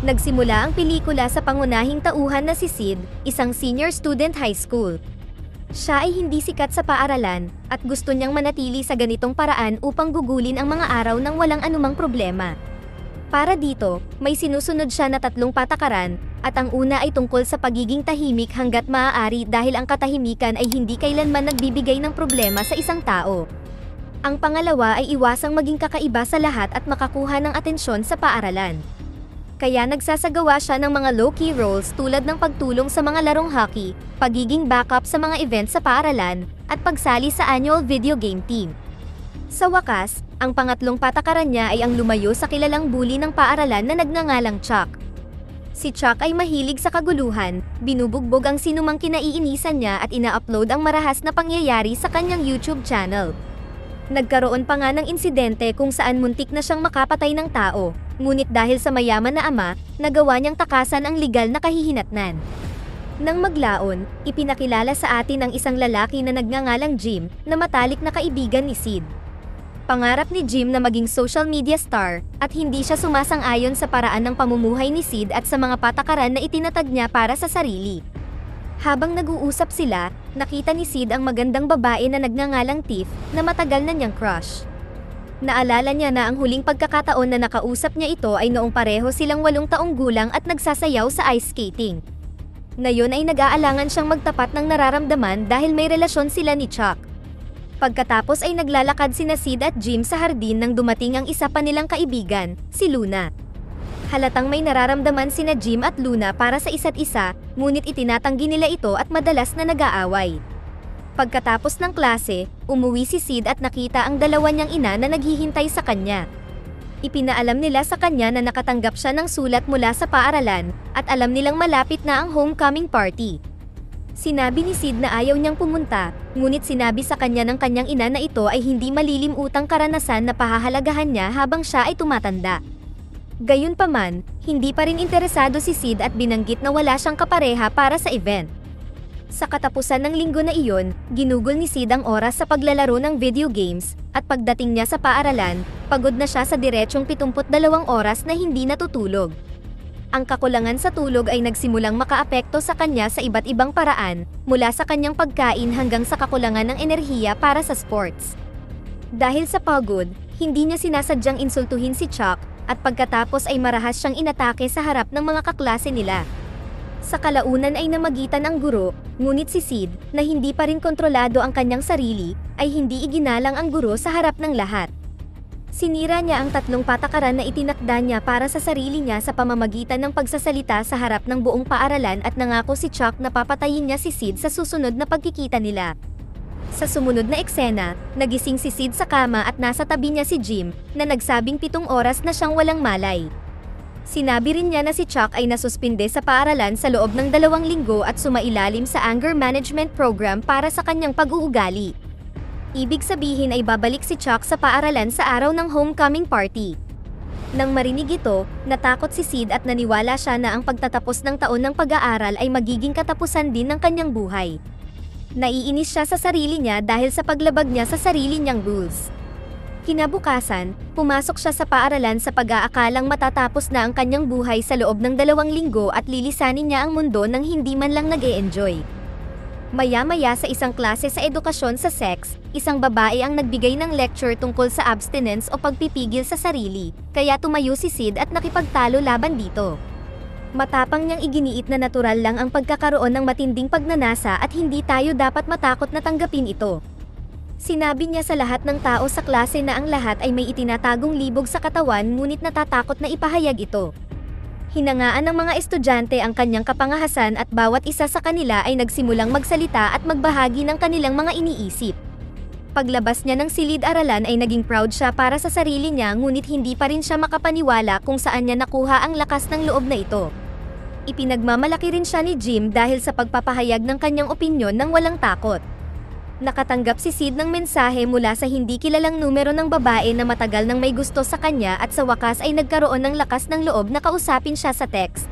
Nagsimula ang pelikula sa pangunahing tauhan na si Sid, isang senior student high school. Siya ay hindi sikat sa paaralan, at gusto niyang manatili sa ganitong paraan upang gugulin ang mga araw ng walang anumang problema. Para dito, may sinusunod siya na tatlong patakaran, at ang una ay tungkol sa pagiging tahimik hanggat maaari dahil ang katahimikan ay hindi kailanman nagbibigay ng problema sa isang tao. Ang pangalawa ay iwasang maging kakaiba sa lahat at makakuha ng atensyon sa paaralan. Kaya nagsasagawa siya ng mga low-key roles tulad ng pagtulong sa mga larong hockey, pagiging backup sa mga events sa paaralan, at pagsali sa annual video game team. Sa wakas, ang pangatlong patakaran niya ay ang lumayo sa kilalang bully ng paaralan na nagngangalang Chuck. Si Chuck ay mahilig sa kaguluhan, binubugbog ang sinumang kinaiinisan niya at ina-upload ang marahas na pangyayari sa kanyang YouTube channel. Nagkaroon pa nga ng insidente kung saan muntik na siyang makapatay ng tao, ngunit dahil sa mayaman na ama, nagawa niyang takasan ang legal na kahihinatnan. Nang maglaon, ipinakilala sa atin ang isang lalaki na nagngangalang Jim, na matalik na kaibigan ni Sid. Pangarap ni Jim na maging social media star, at hindi siya sumasang-ayon sa paraan ng pamumuhay ni Sid at sa mga patakaran na itinatag niya para sa sarili. Habang nag-uusap sila, nakita ni Sid ang magandang babae na nagngangalang Tiff na matagal na niyang crush. Naalala niya na ang huling pagkakataon na nakausap niya ito ay noong pareho silang walong taong gulang at nagsasayaw sa ice skating. Ngayon ay nag-aalangan siyang magtapat ng nararamdaman dahil may relasyon sila ni Chuck. Pagkatapos ay naglalakad sina Sid at Jim sa hardin nang dumating ang isa pa nilang kaibigan, si Luna. Halatang may nararamdaman sina Jim at Luna para sa isa't isa, ngunit itinatanggi nila ito at madalas na nag-aaway. Pagkatapos ng klase, umuwi si Sid at nakita ang dalawa niyang ina na naghihintay sa kanya. Ipinaalam nila sa kanya na nakatanggap siya ng sulat mula sa paaralan, at alam nilang malapit na ang homecoming party. Sinabi ni Sid na ayaw niyang pumunta, ngunit sinabi sa kanya ng kanyang ina na ito ay hindi malilimutang karanasan na pahahalagahan niya habang siya ay tumatanda. Gayunpaman, hindi pa rin interesado si Sid at binanggit na wala siyang kapareha para sa event. Sa katapusan ng linggo na iyon, ginugol ni Sid ang oras sa paglalaro ng video games, at pagdating niya sa paaralan, pagod na siya sa diretsong 72 oras na hindi natutulog. Ang kakulangan sa tulog ay nagsimulang makaapekto sa kanya sa iba't ibang paraan, mula sa kanyang pagkain hanggang sa kakulangan ng enerhiya para sa sports. Dahil sa pagod, hindi niya sinasadyang insultuhin si Chuck, at pagkatapos ay marahas siyang inatake sa harap ng mga kaklase nila. Sa kalaunan ay namagitan ang guro, ngunit si Sid, na hindi pa rin kontrolado ang kanyang sarili, ay hindi iginalang ang guro sa harap ng lahat. Sinira niya ang tatlong patakaran na itinakda niya para sa sarili niya sa pamamagitan ng pagsasalita sa harap ng buong paaralan at nangako si Chuck na papatayin niya si Sid sa susunod na pagkikita nila. Sa sumunod na eksena, nagising si Sid sa kama at nasa tabi niya si Jim, na nagsabing pitong oras na siyang walang malay. Sinabi rin niya na si Chuck ay nasuspinde sa paaralan sa loob ng dalawang linggo at sumailalim sa anger management program para sa kanyang pag-uugali. Ibig sabihin ay babalik si Chuck sa paaralan sa araw ng homecoming party. Nang marinig ito, natakot si Sid at naniwala siya na ang pagtatapos ng taon ng pag-aaral ay magiging katapusan din ng kanyang buhay. Naiinis siya sa sarili niya dahil sa paglabag niya sa sarili niyang rules. Kinabukasan, pumasok siya sa paaralan sa pag-aakalang matatapos na ang kanyang buhay sa loob ng dalawang linggo at lilisanin niya ang mundo nang hindi man lang nag enjoy Maya-maya sa isang klase sa edukasyon sa sex, isang babae ang nagbigay ng lecture tungkol sa abstinence o pagpipigil sa sarili, kaya tumayo si Sid at nakipagtalo laban dito. Matapang niyang iginiit na natural lang ang pagkakaroon ng matinding pagnanasa at hindi tayo dapat matakot na tanggapin ito. Sinabi niya sa lahat ng tao sa klase na ang lahat ay may itinatagong libog sa katawan ngunit natatakot na ipahayag ito. Hinangaan ng mga estudyante ang kanyang kapangahasan at bawat isa sa kanila ay nagsimulang magsalita at magbahagi ng kanilang mga iniisip. Paglabas niya ng silid-aralan ay naging proud siya para sa sarili niya ngunit hindi pa rin siya makapaniwala kung saan niya nakuha ang lakas ng loob na ito. Ipinagmamalaki rin siya ni Jim dahil sa pagpapahayag ng kanyang opinyon ng walang takot. Nakatanggap si Sid ng mensahe mula sa hindi kilalang numero ng babae na matagal nang may gusto sa kanya at sa wakas ay nagkaroon ng lakas ng loob na kausapin siya sa text.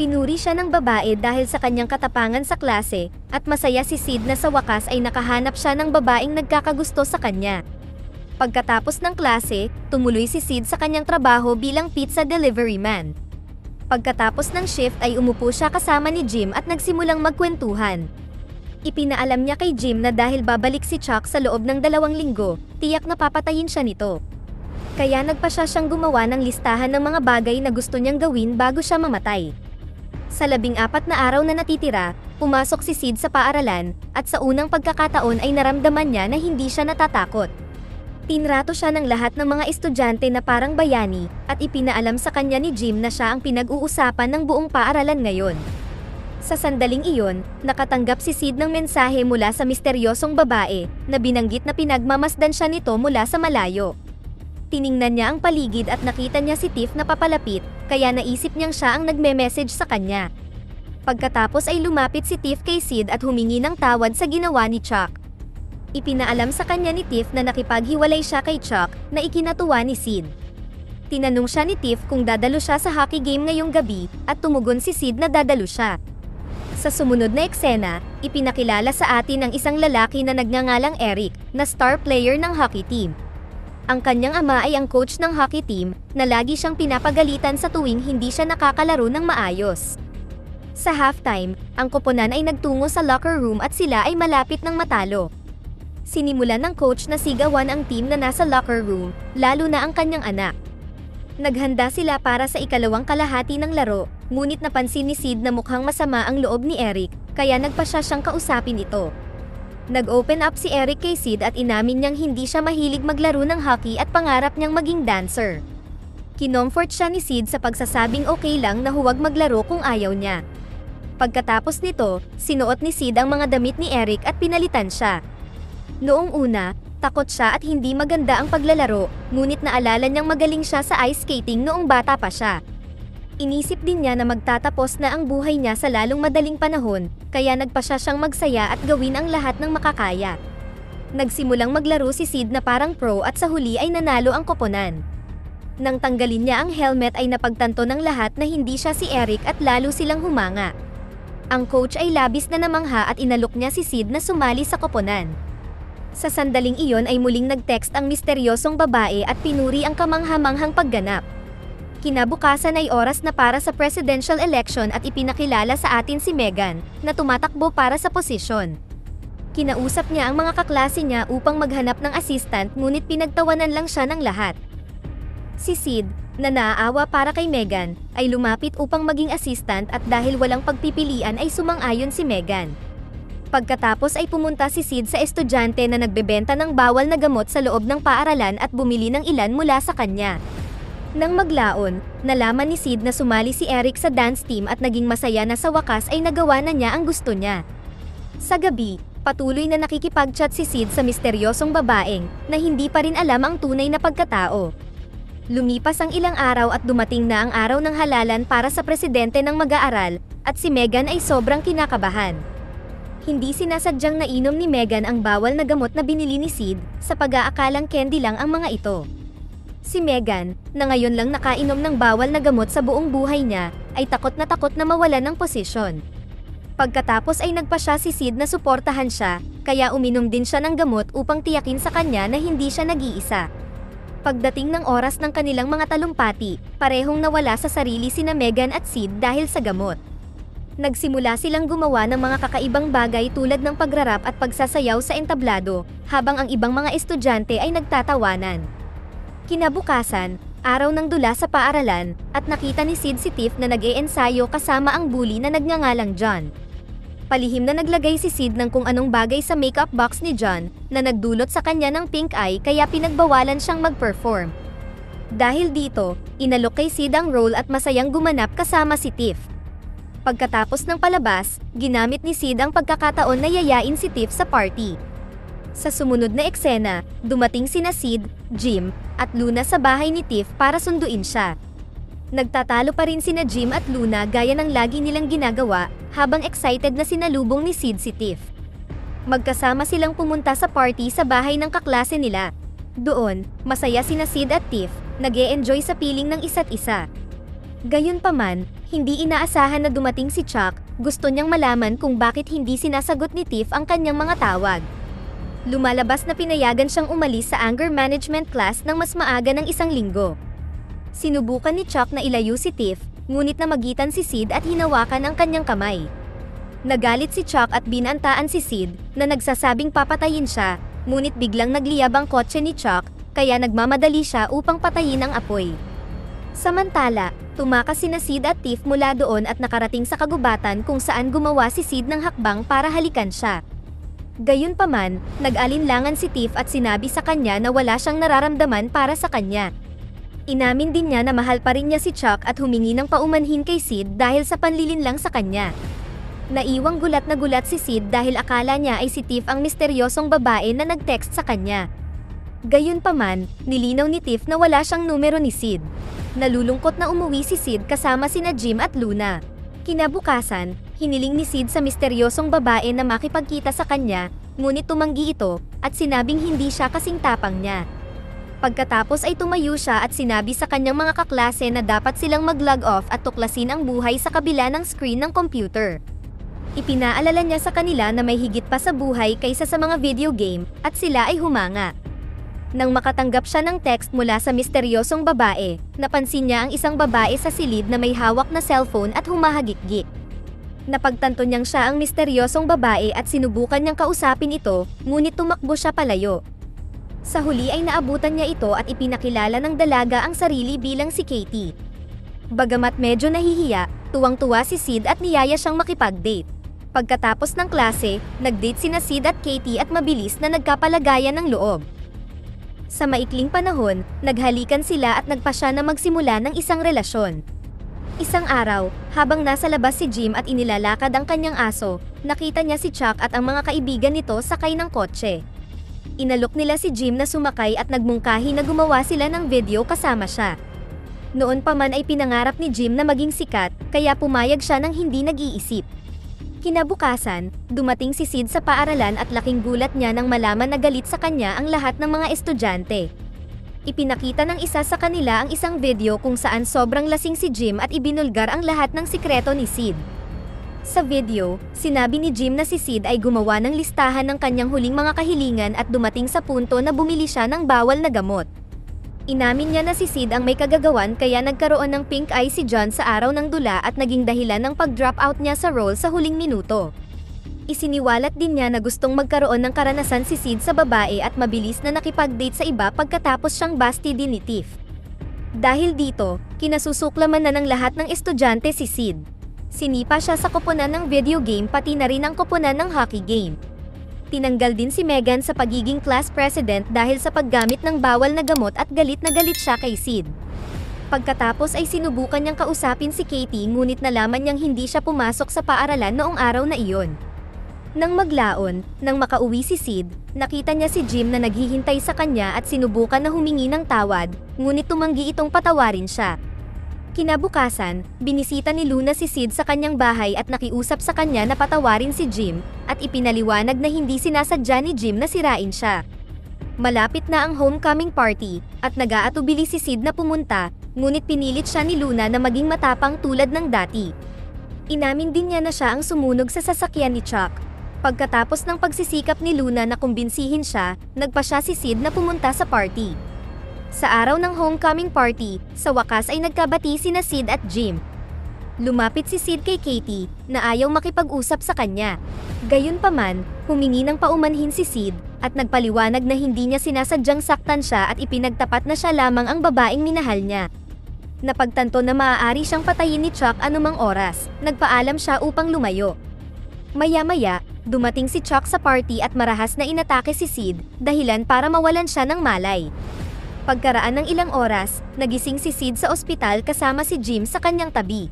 Pinuri siya ng babae dahil sa kanyang katapangan sa klase, at masaya si Sid na sa wakas ay nakahanap siya ng babaeng nagkakagusto sa kanya. Pagkatapos ng klase, tumuloy si Sid sa kanyang trabaho bilang pizza delivery man. Pagkatapos ng shift ay umupo siya kasama ni Jim at nagsimulang magkwentuhan. Ipinaalam niya kay Jim na dahil babalik si Chuck sa loob ng dalawang linggo, tiyak na papatayin siya nito. Kaya nagpa siya siyang gumawa ng listahan ng mga bagay na gusto niyang gawin bago siya mamatay. Sa labing apat na araw na natitira, pumasok si Sid sa paaralan, at sa unang pagkakataon ay naramdaman niya na hindi siya natatakot. Tinrato siya ng lahat ng mga estudyante na parang bayani, at ipinaalam sa kanya ni Jim na siya ang pinag-uusapan ng buong paaralan ngayon. Sa sandaling iyon, nakatanggap si Sid ng mensahe mula sa misteryosong babae, na binanggit na pinagmamasdan siya nito mula sa malayo. Tiningnan niya ang paligid at nakita niya si Tiff na papalapit, kaya naisip niyang siya ang nagme-message sa kanya. Pagkatapos ay lumapit si Tiff kay Sid at humingi ng tawad sa ginawa ni Chuck. Ipinaalam sa kanya ni Tiff na nakipaghiwalay siya kay Chuck na ikinatuwa ni Sid. Tinanong siya ni Tiff kung dadalo siya sa hockey game ngayong gabi at tumugon si Sid na dadalo siya. Sa sumunod na eksena, ipinakilala sa atin ang isang lalaki na nagngangalang Eric, na star player ng hockey team. Ang kanyang ama ay ang coach ng hockey team, na lagi siyang pinapagalitan sa tuwing hindi siya nakakalaro ng maayos. Sa halftime, ang koponan ay nagtungo sa locker room at sila ay malapit ng matalo. Sinimulan ng coach na sigawan ang team na nasa locker room, lalo na ang kanyang anak. Naghanda sila para sa ikalawang kalahati ng laro, ngunit napansin ni Sid na mukhang masama ang loob ni Eric, kaya nagpa siya siyang kausapin ito. Nag-open up si Eric kay Sid at inamin niyang hindi siya mahilig maglaro ng hockey at pangarap niyang maging dancer. Kinomfort siya ni Sid sa pagsasabing okay lang na huwag maglaro kung ayaw niya. Pagkatapos nito, sinuot ni Sid ang mga damit ni Eric at pinalitan siya. Noong una, takot siya at hindi maganda ang paglalaro, ngunit naalala niyang magaling siya sa ice skating noong bata pa siya. Inisip din niya na magtatapos na ang buhay niya sa lalong madaling panahon, kaya nagpa siya siyang magsaya at gawin ang lahat ng makakaya. Nagsimulang maglaro si Sid na parang pro at sa huli ay nanalo ang koponan. Nang tanggalin niya ang helmet ay napagtanto ng lahat na hindi siya si Eric at lalo silang humanga. Ang coach ay labis na namangha at inalok niya si Sid na sumali sa koponan. Sa sandaling iyon ay muling nag-text ang misteryosong babae at pinuri ang kamanghamanghang pagganap. Kinabukasan ay oras na para sa presidential election at ipinakilala sa atin si Meghan, na tumatakbo para sa posisyon. Kinausap niya ang mga kaklase niya upang maghanap ng assistant ngunit pinagtawanan lang siya ng lahat. Si Sid, na naaawa para kay Meghan, ay lumapit upang maging assistant at dahil walang pagpipilian ay sumang-ayon si Meghan. Pagkatapos ay pumunta si Sid sa estudyante na nagbebenta ng bawal na gamot sa loob ng paaralan at bumili ng ilan mula sa kanya. Nang maglaon, nalaman ni Sid na sumali si Eric sa dance team at naging masaya na sa wakas ay nagawa na niya ang gusto niya. Sa gabi, patuloy na nakikipag-chat si Sid sa misteryosong babaeng na hindi pa rin alam ang tunay na pagkatao. Lumipas ang ilang araw at dumating na ang araw ng halalan para sa presidente ng mag-aaral at si Meghan ay sobrang kinakabahan. Hindi sinasadyang nainom ni Meghan ang bawal na gamot na binili ni Sid sa pag-aakalang candy lang ang mga ito. Si Meghan, na ngayon lang nakainom ng bawal na gamot sa buong buhay niya, ay takot na takot na mawalan ng posisyon. Pagkatapos ay nagpa siya si Sid na suportahan siya, kaya uminom din siya ng gamot upang tiyakin sa kanya na hindi siya nag-iisa. Pagdating ng oras ng kanilang mga talumpati, parehong nawala sa sarili sina Meghan at Sid dahil sa gamot. Nagsimula silang gumawa ng mga kakaibang bagay tulad ng pagrarap at pagsasayaw sa entablado, habang ang ibang mga estudyante ay nagtatawanan. Kinabukasan, araw ng dula sa paaralan, at nakita ni Sid si Tiff na nag-e-ensayo kasama ang bully na nagngangalang John. Palihim na naglagay si Sid ng kung anong bagay sa makeup box ni John, na nagdulot sa kanya ng pink eye kaya pinagbawalan siyang mag-perform. Dahil dito, inalok kay Sid ang role at masayang gumanap kasama si Tiff. Pagkatapos ng palabas, ginamit ni Sid ang pagkakataon na yayain si Tiff sa party. Sa sumunod na eksena, dumating sina Sid, Jim, at Luna sa bahay ni Tiff para sunduin siya. Nagtatalo pa rin sina Jim at Luna gaya ng lagi nilang ginagawa, habang excited na sinalubong ni Sid si Tiff. Magkasama silang pumunta sa party sa bahay ng kaklase nila. Doon, masaya sina Sid at Tiff, nag -e enjoy sa piling ng isa't isa. Gayunpaman, hindi inaasahan na dumating si Chuck, gusto niyang malaman kung bakit hindi sinasagot ni Tiff ang kanyang mga tawag. Lumalabas na pinayagan siyang umalis sa anger management class ng mas maaga ng isang linggo. Sinubukan ni Chuck na ilayo si Tiff, ngunit namagitan si Sid at hinawakan ang kanyang kamay. Nagalit si Chuck at binantaan si Sid na nagsasabing papatayin siya, ngunit biglang nagliyab ang kotse ni Chuck, kaya nagmamadali siya upang patayin ang apoy. Samantala, tumakas sina Sid at Tiff mula doon at nakarating sa kagubatan kung saan gumawa si Sid ng hakbang para halikan siya. Gayunpaman, nag-alinlangan si Tiff at sinabi sa kanya na wala siyang nararamdaman para sa kanya. Inamin din niya na mahal pa rin niya si Chuck at humingi ng paumanhin kay Sid dahil sa panlilin lang sa kanya. Naiwang gulat na gulat si Sid dahil akala niya ay si Tiff ang misteryosong babae na nag-text sa kanya. Gayunpaman, nilinaw ni Tiff na wala siyang numero ni Sid. Nalulungkot na umuwi si Sid kasama sina Jim at Luna. Kinabukasan, hiniling ni Sid sa misteryosong babae na makipagkita sa kanya, ngunit tumanggi ito, at sinabing hindi siya kasing tapang niya. Pagkatapos ay tumayo siya at sinabi sa kanyang mga kaklase na dapat silang mag-log off at tuklasin ang buhay sa kabila ng screen ng computer. Ipinaalala niya sa kanila na may higit pa sa buhay kaysa sa mga video game, at sila ay humanga. Nang makatanggap siya ng text mula sa misteryosong babae, napansin niya ang isang babae sa silid na may hawak na cellphone at humahagik-gik. Napagtanto niyang siya ang misteryosong babae at sinubukan niyang kausapin ito, ngunit tumakbo siya palayo. Sa huli ay naabutan niya ito at ipinakilala ng dalaga ang sarili bilang si Katie. Bagamat medyo nahihiya, tuwang-tuwa si Sid at niyaya siyang makipag-date. Pagkatapos ng klase, nag-date sina Sid at Katie at mabilis na nagkapalagayan ng loob. Sa maikling panahon, naghalikan sila at nagpasya na magsimula ng isang relasyon. Isang araw, habang nasa labas si Jim at inilalakad ang kanyang aso, nakita niya si Chuck at ang mga kaibigan nito sakay ng kotse. Inalok nila si Jim na sumakay at nagmungkahi na gumawa sila ng video kasama siya. Noon pa man ay pinangarap ni Jim na maging sikat, kaya pumayag siya ng hindi nag-iisip. Kinabukasan, dumating si Sid sa paaralan at laking gulat niya nang malaman na galit sa kanya ang lahat ng mga estudyante. Ipinakita ng isa sa kanila ang isang video kung saan sobrang lasing si Jim at ibinulgar ang lahat ng sikreto ni Sid. Sa video, sinabi ni Jim na si Sid ay gumawa ng listahan ng kanyang huling mga kahilingan at dumating sa punto na bumili siya ng bawal na gamot. Inamin niya na si Sid ang may kagagawan kaya nagkaroon ng pink eye si John sa araw ng dula at naging dahilan ng pag-drop out niya sa role sa huling minuto. Isiniwalat din niya na gustong magkaroon ng karanasan si Sid sa babae at mabilis na nakipag-date sa iba pagkatapos siyang basti din ni Tiff. Dahil dito, kinasusuklaman na ng lahat ng estudyante si Sid. Sinipa siya sa koponan ng video game pati na rin ang koponan ng hockey game. Tinanggal din si Megan sa pagiging class president dahil sa paggamit ng bawal na gamot at galit na galit siya kay Sid. Pagkatapos ay sinubukan niyang kausapin si Katie ngunit nalaman niyang hindi siya pumasok sa paaralan noong araw na iyon. Nang maglaon, nang makauwi si Sid, nakita niya si Jim na naghihintay sa kanya at sinubukan na humingi ng tawad, ngunit tumanggi itong patawarin siya. Kinabukasan, binisita ni Luna si Sid sa kanyang bahay at nakiusap sa kanya na patawarin si Jim, at ipinaliwanag na hindi sinasadya ni Jim na sirain siya. Malapit na ang homecoming party, at nag-aatubili si Sid na pumunta, ngunit pinilit siya ni Luna na maging matapang tulad ng dati. Inamin din niya na siya ang sumunog sa sasakyan ni Chuck. Pagkatapos ng pagsisikap ni Luna na kumbinsihin siya, nagpa siya si Sid na pumunta sa party. Sa araw ng homecoming party, sa wakas ay nagkabati sina Sid at Jim. Lumapit si Sid kay Katie, na ayaw makipag-usap sa kanya. Gayunpaman, humingi ng paumanhin si Sid, at nagpaliwanag na hindi niya sinasadyang saktan siya at ipinagtapat na siya lamang ang babaeng minahal niya. Napagtanto na maaari siyang patayin ni Chuck anumang oras, nagpaalam siya upang lumayo. Maya-maya, dumating si Chuck sa party at marahas na inatake si Sid, dahilan para mawalan siya ng malay. Pagkaraan ng ilang oras, nagising si Sid sa ospital kasama si Jim sa kanyang tabi.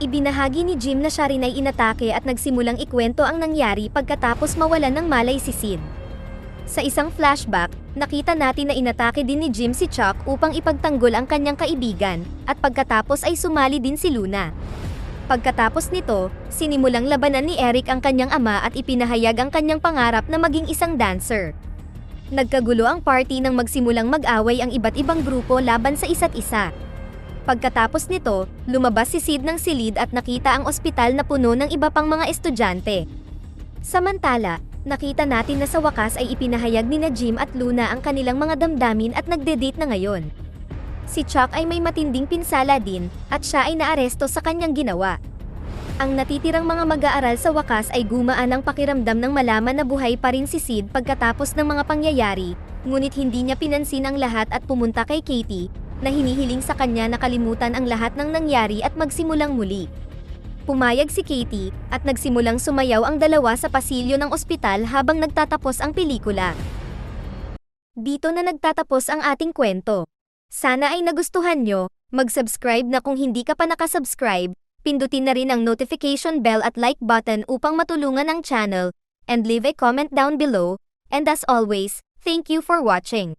Ibinahagi ni Jim na siya rin ay inatake at nagsimulang ikwento ang nangyari pagkatapos mawalan ng malay si Sid. Sa isang flashback, nakita natin na inatake din ni Jim si Chuck upang ipagtanggol ang kanyang kaibigan, at pagkatapos ay sumali din si Luna. Pagkatapos nito, sinimulang labanan ni Eric ang kanyang ama at ipinahayag ang kanyang pangarap na maging isang dancer. Nagkagulo ang party nang magsimulang mag-away ang iba't ibang grupo laban sa isa't isa. Pagkatapos nito, lumabas si Sid ng silid at nakita ang ospital na puno ng iba pang mga estudyante. Samantala, nakita natin na sa wakas ay ipinahayag ni na Jim at Luna ang kanilang mga damdamin at nagde-date na ngayon. Si Chuck ay may matinding pinsala din, at siya ay naaresto sa kanyang ginawa. Ang natitirang mga mag-aaral sa wakas ay gumaan ang pakiramdam ng malaman na buhay pa rin si Sid pagkatapos ng mga pangyayari, ngunit hindi niya pinansin ang lahat at pumunta kay Katie, na hinihiling sa kanya na kalimutan ang lahat ng nangyari at magsimulang muli. Pumayag si Katie, at nagsimulang sumayaw ang dalawa sa pasilyo ng ospital habang nagtatapos ang pelikula. Dito na nagtatapos ang ating kwento. Sana ay nagustuhan nyo, mag-subscribe na kung hindi ka pa nakasubscribe, pindutin na rin ang notification bell at like button upang matulungan ang channel, and leave a comment down below, and as always, thank you for watching.